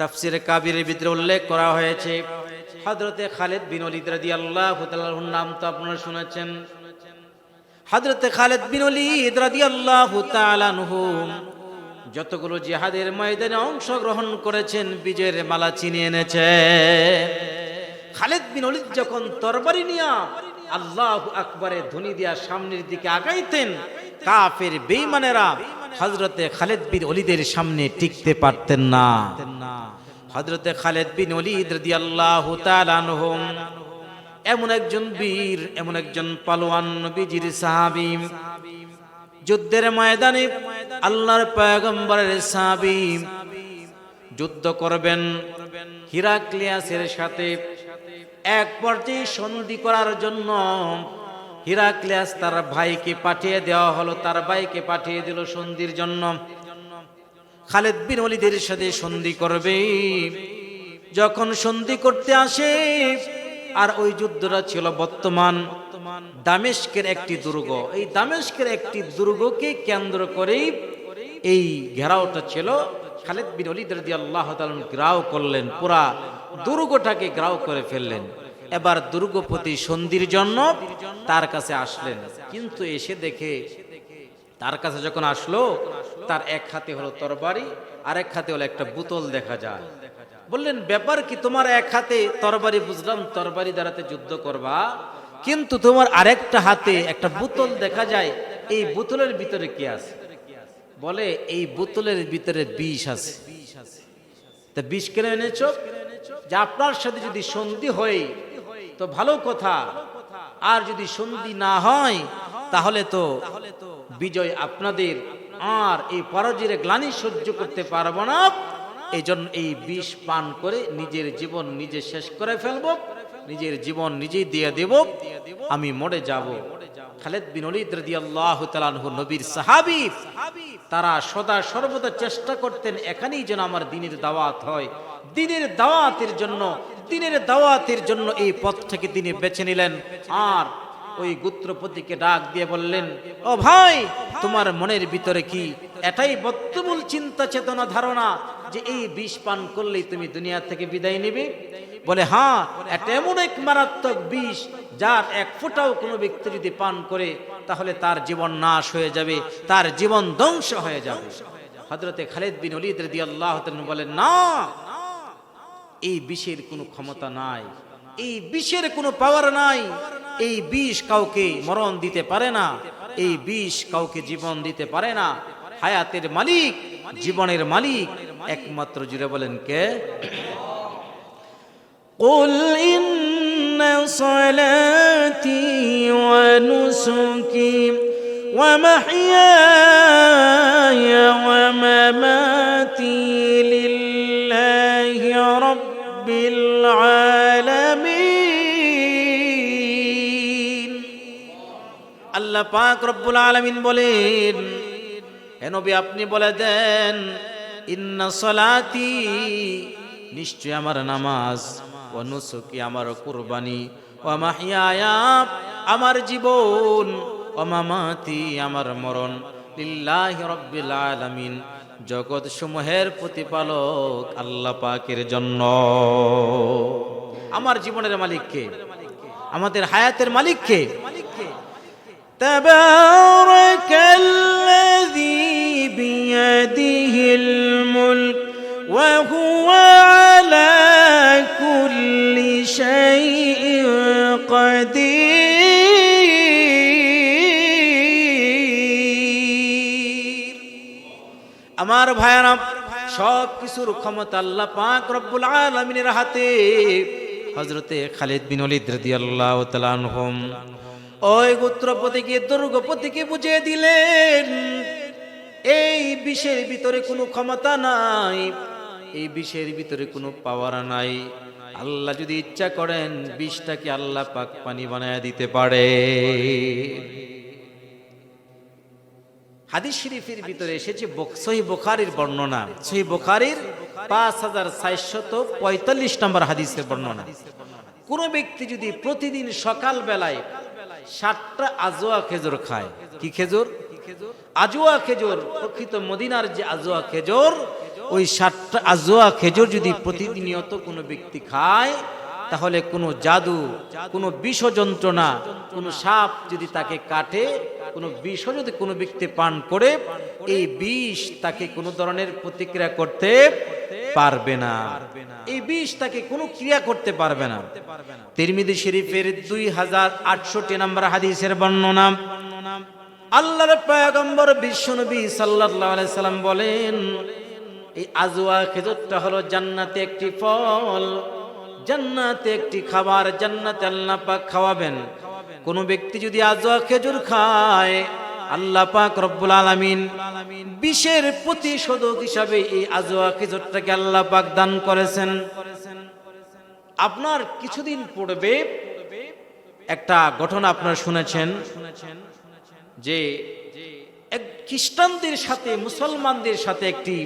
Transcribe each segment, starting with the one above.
তাফসির কাবিরের ভিতরে উল্লেখ করা হয়েছে। হজরতে খালেদ বিন অলিদ রাদি আল্লাহ নাম তো আপনারা শুনেছেন। হজরতে খালেদ বিন অলিদ রাদি আল্লাহ যতগুলো জিহাদের ময়দানে অংশগ্রহণ করেছেন, বিজয়ের মালা চিনিয়ে এনেছে খালেদ বিন অলিদ যখন তরবারি নিয়া আল্লাহ আকবরে ধ্বনি দিয়া সামনের দিকে আগাইতেন কাফের বেইমানেরা হজরতে খালেদ বিন অলিদের সামনে টিকতে পারতেন না। হজরতে খালেদ বিন অলিদ তাআলা আনহুম, এমন একজন বীর, এমন একজন পালোয়ান নবীজির সাহাবী। যুদ্ধের ময়দানে আল্লাহর পয়গম্বরের সাহাবী যুদ্ধ করবেন হিরাক্লিয়াসের সাথে। এক পর্যায়ে সন্ধি করার জন্য হিরাক্লিয়াস তার ভাইকে পাঠিয়ে দেওয়া হলো, তার ভাইকে পাঠিয়ে দিল সন্ধির জন্য। খালেদ বিন ওলিদের সাথে সন্ধি করবে। যখন সন্ধি করতে আসে, আর ওই যুদ্ধটা ছিল বর্তমান, দামেস্কের একটি দুর্গ। এই দামেস্কের একটি দুর্গকে কেন্দ্র করেই এই ঘেরাওটা ছিল। খালেদ বিন ওলিদ রাদি আল্লাহ গ্রাও করলেন, পুরা দুর্গটাকে গ্রাও করে ফেললেন। এবার দুর্গপতি সন্ধির জন্য তার কাছে আসলেন। কিন্তু এসে দেখে তার কাছে যখন আসলো, তার এক হাতে হলো তরবারি আর এক হাতে হলো একটা বোতল দেখা যায়। বললেন, ব্যাপার কি তোমার এক হাতে তরবারি বুঝলাম, তরবারি দ্বারাতে যুদ্ধ করবা। কিন্তু তোমার আরেকটা হাতে একটা বোতল দেখা যায়, এই বোতলের ভিতরে কি আছে? বলে, এই বোতলের ভিতরে বিষ আছে। তা বিষ কেন এনেছ? যে আপনার সাথে যদি সন্ধি হয় তো ভালো কথা। আর যদি সন্ধি না হয়, তাহলে তো বিজয় আপনাদের। আর এই পরাজয়ের গ্লানি সহ্য করতে পারব না। এই জন্য এই বিষ পান করে নিজের জীবন নিজে শেষ করে ফেলব। নিজের জীবন নিজেই দিয়ে দেব। আমি মরে যাব। খালেদ বিন অলিদ রাদিয়াল্লাহু তাআলাহু নবীর সাহাবী, তারা সদা সর্বদা চেষ্টা করতেন, এখানেই যেন আমার দিনের দাওয়াত হয়। দিনের দাওয়াতের জন্য দিনের দাওয়াতের জন্য এই পথটাকে তিনি বেছে নিলেন। আর ওই গুত্রপতিকে ডাক দিয়ে বললেন, ও ভাই, তোমার মনের ভিতরে কি এটাই বদ্ধমূল চিন্তা চেতনা ধারণা যে এই বিষ পান করলেই তুমি দুনিয়া থেকে বিদায় নিবে? বলে হ্যাঁ এটা এমন এক মারাত্মক বিষ যার এক ফোঁটাও কোনো ব্যক্তি যদি পান করে, তাহলে তার জীবন নাশ হয়ে যাবে, তার জীবন ধ্বংস হয়ে যাবে। হজরতে খালেদ বিন অলিদ রদি আল্লাহ বলেন, না এই বিষের কোনো ক্ষমতা নাই এই বিষের কোনো পাওয়ার নাই এই বিষ কাউকে মরণ দিতে পারে না এই বিষ কাউকে জীবন দিতে পারে না হায়াতের মালিক জীবনের মালিক একমাত্র জুড়ে বলেন কে قل إن صلاتي ونسكي ومحياي আল্লাহ পাক রব্বুল আলামিন বলেন, হে নবী, আপনি বলে দেন, ইন্না সলাতি নিশ্চয় আমার নামাজ ও নুসুকি আমার কুরবানি ও মাহিয়ায়া আমার জীবন ও মামাতি আমার মরণ লিল্লাহি রব্বিল আলামিন। জগৎ সমূহের প্রতিপালক আল্লাহ পাকের জন্য। আমার জীবনের মালিককে আমাদের হায়াতের মালিককে تبارك الذي بيده الملك وهو على كل شيء قدير আমার ভাইয়ারা সব কিছুর ক্ষমতা আল্লাহ পাক রব্বুল আলমিনের হাতে হজরতে খালিদ বিন অলিদ রাদিয়াল্লাহু তাআলা আনহুম ওই গোত্রপতিকে দুর্গপতিকে বুঝিয়ে দিলেন, এই বিষের ভিতরে কোনো ক্ষমতা নাই, এই বিষের ভিতরে কোনো পাওয়ার নাই। আল্লাহ যদি ইচ্ছা করেন, বিষটাকে আল্লাহ পাক পানি বানায় দিতে পারে। হাদিস শরীফের ভিতরে এসেছে সহি বুখারীর বর্ণনা। সহি বুখারীর পাঁচ হাজার চারশত পঁয়তাল্লিশ নম্বর হাদিসের বর্ণনা। কোন ব্যক্তি যদি প্রতিদিন সকাল বেলায় সাতটা আজোয়া খেজুর খায়। কি খেজুর? আজোয়া খেজুর, প্রকৃত মদিনার যে আজোয়া খেজুর, ওই সাতটা আজোয়া খেজুর যদি প্রতিনিয়ত কোনো ব্যক্তি খায়, তাহলে কোনো জাদু, কোনো বিষ যন্ত্রণা, কোনো সাপ যদি তাকে কাটে, কোনো বিষ যদি কোনো ব্যক্তি পান করে, এই বিষ তাকে কোনো ধরনের প্রতিক্রিয়া করতে পারবে না। এই বিষ তাকে কোনো ক্রিয়া করতে পারবে না। তিরমিদি শরীফের দুই হাজার আটষট্টি নম্বর হাদিসের বর্ণনা আল্লাহর পয়গম্বর বিশ্বনবী সাল্লাল্লাহু আলাইহি সাল্লাম বলেন এই আজওয়া খেজুরটা হলো জান্নাতে একটি ফল। জান্নাতে একটি খাবার জান্নাতে আল্লাহ পাক খাওয়াবেন। কোন ব্যক্তি যদি আজওয়া খেজুর খায় আল্লাহ পাক রব্বুল আলামিন বিশের প্রতিশোধক হিসাবে এই আজওয়া খেজুরটাকে আল্লাহ পাক দান করেছেন। আপনার কিছুদিন পূর্বে একটা ঘটনা আপনারা শুনেছেন যে এক খ্রিস্টানদের সাথে, মুসলমানদের সাথে একটি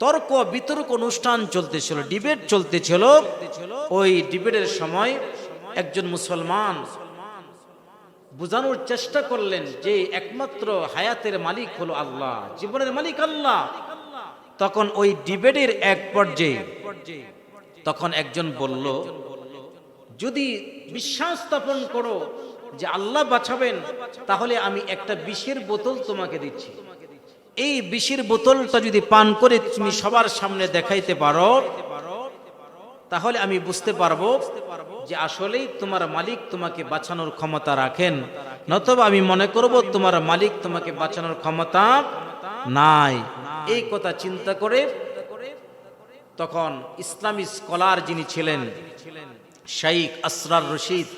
তর্ক বিতর্ক অনুষ্ঠান চলতেছিল, ডিবেট চলতেছিল। ওই ডিবেটের সময় একজন মুসলমান বোঝানোর চেষ্টা করলেন যে একমাত্র হায়াতের মালিক হলো আল্লাহ, জীবনের মালিক আল্লাহ। তখন ওই ডিবেটের এক পর্যায়ে তখন একজন বলল, যদি বিশ্বাস স্থাপন করো যে আল্লাহ বাঁচাবেন তাহলে আমি একটা বিষের বোতল তোমাকে দিচ্ছি। এই বিষের বোতলটা যদি পান করে তুমি সবার সামনে দেখাইতে পারো, তাহলে আমি বুঝতে পারব যে আসলেই তোমার মালিক তোমাকে বাঁচানোর ক্ষমতা রাখেন, নতবা আমি মনে করব তোমার মালিক তোমাকে বাঁচানোর ক্ষমতা নাই। এই কথা চিন্তা করে তখন ইসলামী স্কলার যিনি ছিলেন, শাইখ আসরার রশিদ,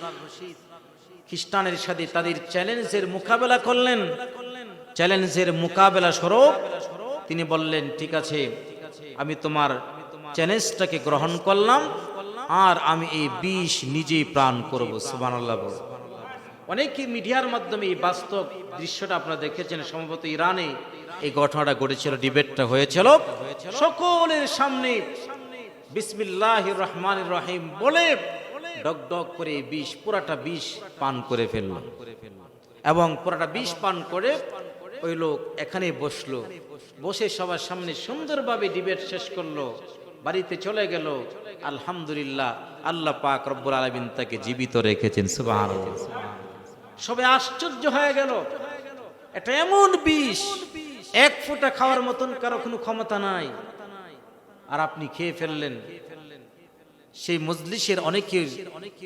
খ্রিস্টানের সাথে তাদের চ্যালেঞ্জের মোকাবেলা করলেন। চ্যালেঞ্জের মোকাবেলা স্বরূপ তিনি বললেন, ঠিক আছে, আমি তোমার চ্যালেঞ্জটাকে গ্রহণ করলাম আর আমি এই বিষ নিজেই প্রাণ করব, সুবহানাল্লাহ বলে। অনেকে মিডিয়ার মাধ্যমে এই বাস্তব দৃশ্যটা আপনারা দেখেছেন, সম্ভবত ইরানে এই ঘটনাটা ঘটেছিল, ডিবেটটা হয়েছিল। সকলের সামনে বিসমিল্লাহ রহমান রহিম বলে ডক ডক করে বিষ, পুরাটা বিষ পান করে ফেলল। এবং পুরাটা বিষ পান করে ওই লোক এখানে বসল। বসে সবার সামনে সুন্দরভাবে ডিবেট শেষ করল। বাড়িতে চলে গেল, আলহামদুলিল্লাহ, আল্লাহ পাক রব্বুল আলমিন তাকে জীবিত রেখেছেন সুবাহ সবে আশ্চর্য হয়ে গেল, এটা এমন বিষ, এক ফোঁটা খাওয়ার মতন কারও কোনো ক্ষমতা নাই। আর আপনি খেয়ে ফেললেন, সেই মজলিসের অনেকে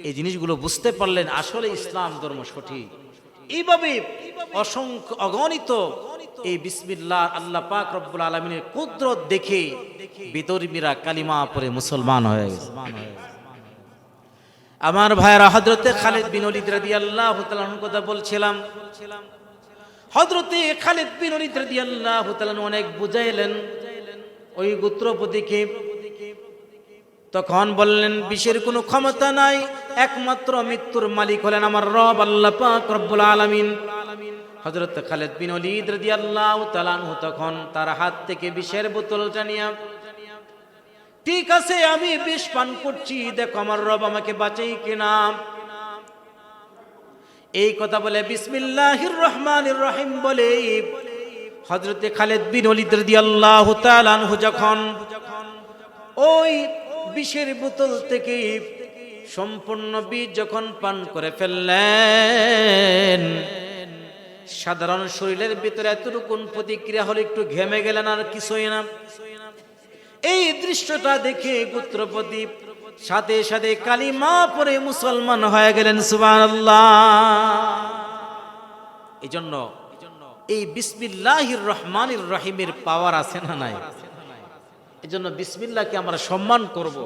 এই জিনিসগুলো বুঝতে পারলেন, আসলে ইসলাম ধর্ম সঠিক। এইভাবে অসংখ্য অগণিত এই বিসমিল্লাহ আল্লাহ পাক রব্বুল আলমিনের কুদরত দেখে বিতর্মীরা কালিমা পরে মুসলমান হয়ে গেছে। আমার ভাইয়েরা হজরতে খালিদ বিন অলিদ রাদি আল্লাহ কথা বলছিলাম। হজরতে খালিদ বিন অলিদ রাদি আল্লাহ অনেক বুঝাইলেন। ওই গোত্রপতিকে। তখন বললেন, বিষের কোনো ক্ষমতা নাই, একমাত্র মৃত্যুর মালিক হলেন আমার রব আল্লাহ পাক রব্বুল আলামিন। হযরত খালেদ বিন ওলীদ রাদিয়াল্লাহু তাআলা আনহু তখন তার হাত থেকে বিষের বোতলটা নিয়ে ঠিক আছে, আমি বিষ পান করছি, দেখো আমার রব আমাকে বাঁচাই কিনা? এই কথা বলে বিসমিল্লাহির রহমানির রহিম বলে হযরতে খালিদ বিন ওলীদ রাদিয়াল্লাহু তাআলা আনহু যখন ওই বিষের বোতল থেকে সম্পূর্ণ বীজ যখন পান করে ফেললেন সাধারণ শরীরের ভিতরে এতটুকুন প্রতিক্রিয়া হলে একটু ঘেমে গেলেন আর কিছুই না। এই দৃশ্যটা দেখে গোত্রপতি সাথে সাথে কালিমা পরে মুসলমান হয়ে গেলেন, সুবহানাল্লাহ। এই জন্য এই বিসমিল্লাহির রহমানির রহিমের পাওয়ার আছে না নাই? এই জন্য বিসমিল্লাহকে আমরা সম্মান করব।